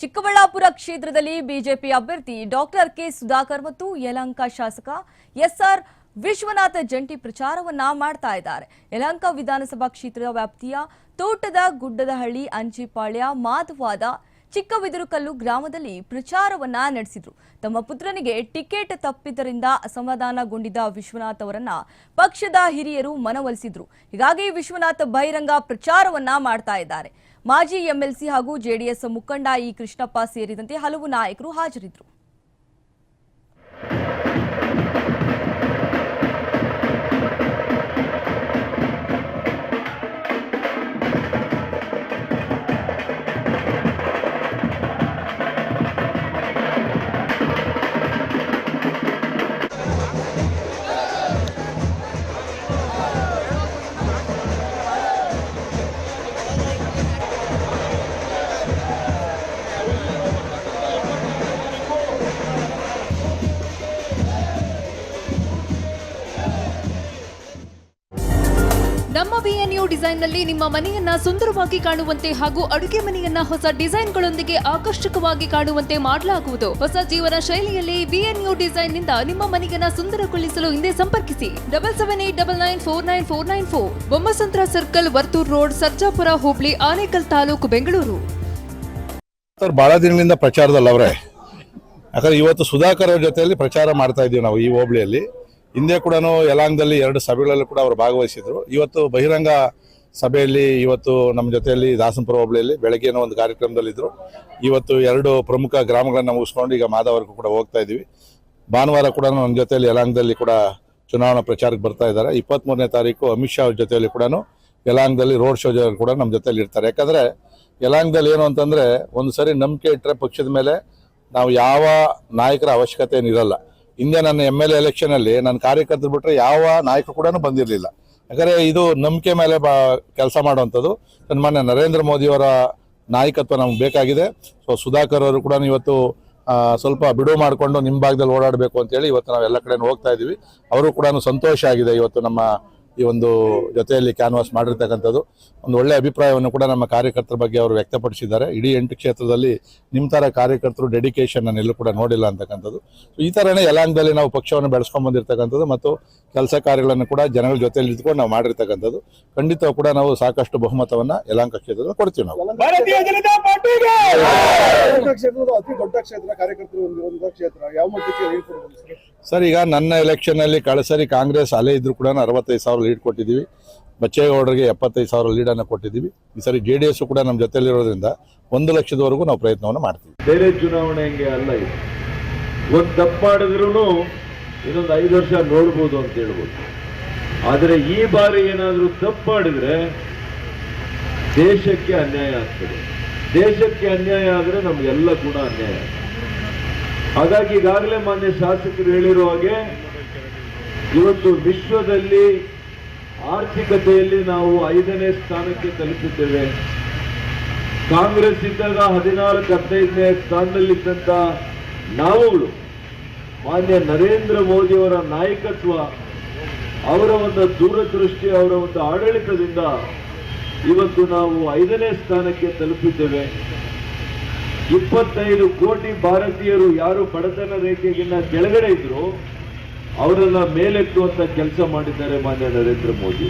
ಚಿಕ್ಕಬಳ್ಳಾಪುರ ಕ್ಷೇತ್ರದಲ್ಲಿ ಬಿಜೆಪಿ ಅಭ್ಯರ್ಥಿ doctor K Sudhakar ಮತ್ತು ಯಲಹಂಕ ಶಾಸಕ ಎಸ್ಆರ್ ವಿಶ್ವನಾಥ ಜಂಟಿ ಪ್ರಚಾರವನ್ನ ಮಾಡ್ತಾ ಇದ್ದಾರೆ. ಯಲಹಂಕ ವಿಧಾನಸಭಾ ಕ್ಷೇತ್ರದ ವ್ಯಾಪ್ತಿಯ ತೋಟದ ಗುಡ್ಡದಹಳ್ಳಿ ಅಂಚಿಪಾಳ್ಯ ಮಾಧವಾದ ಚಿಕ್ಕಬಿದಿರುಕಲ್ಲು ಗ್ರಾಮದಲ್ಲಿ ಪ್ರಚಾರವನ್ನ ನಡೆಸಿದ್ರು. ತಮ್ಮ ಪುತ್ರನಿಗೆ ಟಿಕೆಟ್ ತಪ್ಪಿದ್ದರಿಂದ ಅಸಮಾಧಾನಗೊಂಡಿದ್ದ ವಿಶ್ವನಾಥ್ ಅವರನ್ನ ಪಕ್ಷದ ಹಿರಿಯರು ಮನವೊಲಿಸಿದ್ರು. ಹೀಗಾಗಿ ವಿಶ್ವನಾಥ್ ಬಹಿರಂಗ ಪ್ರಚಾರವನ್ನ ಮಾಡ್ತಾ ಇದ್ದಾರೆ. ಮಾಜಿ ಎಂಎಲ್ಸಿ ಹಾಗೂ ಜೆಡಿಎಸ್ ಮುಖಂಡ ಇ ಕೃಷ್ಣಪ್ಪ ಸೇರಿದಂತೆ ಹಲವು ನಾಯಕರು ಹಾಜರಿದ್ದರು. ನಮ್ಮ ಬಿಎನ್ಯು ಡಿಸೈನ್ನಲ್ಲಿ ನಿಮ್ಮ ಮನೆಯನ್ನ ಸುಂದರವಾಗಿ ಕಾಣುವಂತೆ ಹಾಗೂ ಅಡುಗೆ ಮನೆಯನ್ನ ಹೊಸ ಡಿಸೈನ್ಗಳೊಂದಿಗೆ ಆಕರ್ಷಕವಾಗಿ ಕಾಣುವಂತೆ ಮಾಡಲಾಗುವುದು. ಹೊಸ ಜೀವನ ಶೈಲಿಯಲ್ಲಿ ವಿಎನ್ಯು ಡಿಸೈನ್ನಿಂದ ನಿಮ್ಮ ಮನೆಯನ್ನ ಸುಂದರಗೊಳಿಸಲು ಹಿಂದೆ ಸಂಪರ್ಕಿಸಿ. Double seven eight double nine four nine four nine four Bommasandra circle Varthur road Sarjapura ಹೋಬಳಿ ಆನೇಕಲ್ ತಾಲೂಕು ಬೆಂಗಳೂರು. ಬಹಳ ದಿನದಿಂದ ಪ್ರಚಾರದಲ್ಲವ್ರೆ. ಯಾಕಂದ್ರೆ ಇವತ್ತು ಸುಧಾಕರ್ ಜೊತೆಯಲ್ಲಿ ಪ್ರಚಾರ ಮಾಡ್ತಾ ಇದ್ದೀವಿ ನಾವು ಈ ಹೋಬಳಿಯಲ್ಲಿ ಹಿಂದೆ ಕೂಡ ಯಲಾಂಗದಲ್ಲಿ ಎರಡು ಸಭೆಗಳಲ್ಲೂ ಕೂಡ ಅವರು ಭಾಗವಹಿಸಿದ್ರು. ಇವತ್ತು ಬಹಿರಂಗ ಸಭೆಯಲ್ಲಿ ಇವತ್ತು ನಮ್ಮ ಜೊತೆಯಲ್ಲಿ ದಾಸನಪುರ ಹೋಬಳಿಯಲ್ಲಿ ಬೆಳಗ್ಗೆನೋ ಒಂದು ಕಾರ್ಯಕ್ರಮದಲ್ಲಿದ್ದರು ಇವತ್ತು ಎರಡು ಪ್ರಮುಖ ಗ್ರಾಮಗಳನ್ನು ಮುಗಿಸ್ಕೊಂಡು ಈಗ ಮಾದವರೆಗೂ ಕೂಡ ಹೋಗ್ತಾ ಇದ್ದೀವಿ ಭಾನುವಾರ ಕೂಡ ನಮ್ಮ ಜೊತೆಯಲ್ಲಿ ಯಲಾಂಗದಲ್ಲಿ ಕೂಡ ಚುನಾವಣಾ ಪ್ರಚಾರಕ್ಕೆ ಬರ್ತಾ ಇದ್ದಾರೆ. ಇಪ್ಪತ್ತ್ಮೂರನೇ ತಾರೀಕು ಅಮಿತ್ ಶಾ ಅವ್ರ ಜೊತೆಯಲ್ಲಿ ಕೂಡ ಯಲಾಂಗದಲ್ಲಿ ರೋಡ್ ಶೋ ಕೂಡ ನಮ್ಮ ಜೊತೆಯಲ್ಲಿ ಇರ್ತಾರೆ. ಯಾಕಂದ್ರೆ ಯಲಾಂಗದಲ್ಲಿ ಏನು ಅಂತಂದ್ರೆ ಒಂದು ಸರಿ ನಂಬಿಕೆ ಇಟ್ಟರೆ ಪಕ್ಷದ ಮೇಲೆ ನಾವು ಯಾವ ನಾಯಕರ ಅವಶ್ಯಕತೆ ಏನಿರಲ್ಲ ಹಿಂದೆ ನನ್ನ ಎಂ ಎಲ್ ಎ ಅಲ್ಲಿ ನನ್ನ ಕಾರ್ಯಕರ್ತರು ಬಿಟ್ಟರೆ ಯಾವ ನಾಯಕರು ಕೂಡ ಬಂದಿರಲಿಲ್ಲ. ಯಾಕಂದರೆ ಇದು ನಂಬಿಕೆ ಮೇಲೆ ಬಾ ಕೆಲಸ ಮಾಡುವಂಥದ್ದು. ಸನ್ಮಾನ್ಯ ನರೇಂದ್ರ ಮೋದಿಯವರ ನಾಯಕತ್ವ ನಮ್ಗೆ ಬೇಕಾಗಿದೆ. ಸೊ ಸುಧಾಕರ್ ಅವರು ಕೂಡ ಇವತ್ತು ಸ್ವಲ್ಪ ಬಿಡುವು ಮಾಡಿಕೊಂಡು ನಿಮ್ಮ ಭಾಗದಲ್ಲಿ ಓಡಾಡಬೇಕು ಅಂತೇಳಿ ಇವತ್ತು ನಾವು ಎಲ್ಲ ಕಡೆ ಹೋಗ್ತಾ ಇದ್ದೀವಿ ಅವರು ಕೂಡ ಸಂತೋಷ ಆಗಿದೆ ಇವತ್ತು ನಮ್ಮ ಈ ಒಂದು ಜೊತೆಯಲ್ಲಿ ಕ್ಯಾನ್ವಾಸ್ ಮಾಡಿರ್ತಕ್ಕಂಥದ್ದು. ಒಂದು ಒಳ್ಳೆ ಅಭಿಪ್ರಾಯವನ್ನು ಕೂಡ ನಮ್ಮ ಕಾರ್ಯಕರ್ತರ ಬಗ್ಗೆ ಅವರು ವ್ಯಕ್ತಪಡಿಸಿದ್ದಾರೆ. ಇಡೀ ಎಂಟು ಕ್ಷೇತ್ರದಲ್ಲಿ ನಿಮ್ಮ ಥರ ಕಾರ್ಯಕರ್ತರು ಡೆಡಿಕೇಶನ್ ಎಲ್ಲೂ ಕೂಡ ನೋಡಿಲ್ಲ ಅಂತಕ್ಕಂಥದ್ದು. ಸೊ ಈ ಥರನೇ ಯಲಾಂಗದಲ್ಲಿ ನಾವು ಪಕ್ಷವನ್ನು ಬೆಳೆಸ್ಕೊಂಡ್ ಬಂದಿರತಕ್ಕಂಥದ್ದು ಮತ್ತು ಕೆಲಸ ಕಾರ್ಯಗಳನ್ನು ಕೂಡ ಜನಗಳ ಜೊತೆಯಲ್ಲಿ ಇದ್ಕೊಂಡು ನಾವು ಮಾಡಿರ್ತಕ್ಕಂಥದ್ದು. ಖಂಡಿತ ಕೂಡ ನಾವು ಸಾಕಷ್ಟು ಬಹುಮತವನ್ನ ಯಲಾಂಕ ಕ್ಷೇತ್ರದಲ್ಲಿ ಕೊಡ್ತೀವಿ ನಾವು. ಭಾರತೀಯ ಜನತಾ ಪಾರ್ಟಿಗೆ! ಕ್ಷೇತ್ರದ ಅತಿ ದೊಡ್ಡ ಕ್ಷೇತ್ರ ಕಾರ್ಯಕರ್ತರು ಕ್ಷೇತ್ರ. ಯಾವ ಮಟ್ಟಕ್ಕೆ ಸರ್, ಈಗ ನನ್ನ ಎಲೆಕ್ಷನ್ನಲ್ಲಿ ಕಳಸರಿ ಕಾಂಗ್ರೆಸ್ ಅಲೆ ಇದ್ರು ಕೂಡ ಅರವತ್ತೈದು ಸಾವಿರ ಲೀಡ್ ಕೊಟ್ಟಿದ್ದೀವಿ. ಬಚ್ಚೇಗೌಡರಿಗೆ ಎಪ್ಪತ್ತೈದು ಸಾವಿರ ಲೀಡನ್ನು ಕೊಟ್ಟಿದ್ದೀವಿ. ಈ ಸರಿ ಜೆ ಡಿ ಎಸ್ ಕೂಡ ನಮ್ಮ ಜೊತೆಲಿರೋದ್ರಿಂದ ಒಂದು ಲಕ್ಷದವರೆಗೂ ನಾವು ಪ್ರಯತ್ನವನ್ನು ಮಾಡ್ತೀವಿ. ಬೇರೆ ಚುನಾವಣೆ ಹಂಗೆ ಅಲ್ಲ ಇದು. ಒಂದು ತಪ್ಪು ಇನ್ನೊಂದು ಐದು ವರ್ಷ ನೋಡ್ಬೋದು ಅಂತ ಹೇಳ್ಬೋದು. ಆದರೆ ಈ ಬಾರಿ ಏನಾದರೂ ತಪ್ಪು ಮಾಡಿದ್ರೆ ದೇಶಕ್ಕೆ ಅನ್ಯಾಯ ಆಗ್ತದೆ. ದೇಶಕ್ಕೆ ಅನ್ಯಾಯ ಆದರೆ ನಮಗೆಲ್ಲ ಕೂಡ ಅನ್ಯಾಯ ಆಗ್ತದೆ. ಹಾಗಾಗಿ ಈಗಾಗಲೇ ಮಾನ್ಯ ಶಾಸಕರು ಹೇಳಿರುವ ಹಾಗೆ, ಇವತ್ತು ವಿಶ್ವದಲ್ಲಿ ಆರ್ಥಿಕತೆಯಲ್ಲಿ ನಾವು ಐದನೇ ಸ್ಥಾನಕ್ಕೆ ತಲುಪಿದ್ದೇವೆ. ಕಾಂಗ್ರೆಸ್ ಇದ್ದಾಗ ಹದಿನಾಲ್ಕು, ಹದಿನೈದನೇ ಸ್ಥಾನದಲ್ಲಿದ್ದಂಥ ನಾವುಗಳು, ಮಾನ್ಯ ನರೇಂದ್ರ ಮೋದಿಯವರ ನಾಯಕತ್ವ, ಅವರ ಒಂದು ದೂರದೃಷ್ಟಿ, ಅವರ ಒಂದು ಆಡಳಿತದಿಂದ ಇವತ್ತು ನಾವು ಐದನೇ ಸ್ಥಾನಕ್ಕೆ ತಲುಪಿದ್ದೇವೆ. ಇಪ್ಪತ್ತೈದು ಕೋಟಿ ಭಾರತೀಯರು ಯಾರು ಬಡತನ ರೇಖೆಗಿನ್ನ ಕೆಳಗಡೆ ಇದ್ರು, ಅವರನ್ನ ಮೇಲೆತ್ತುವಂತ ಕೆಲಸ ಮಾಡಿದ್ದಾರೆ ಮಾನ್ಯ ನರೇಂದ್ರ ಮೋದಿ.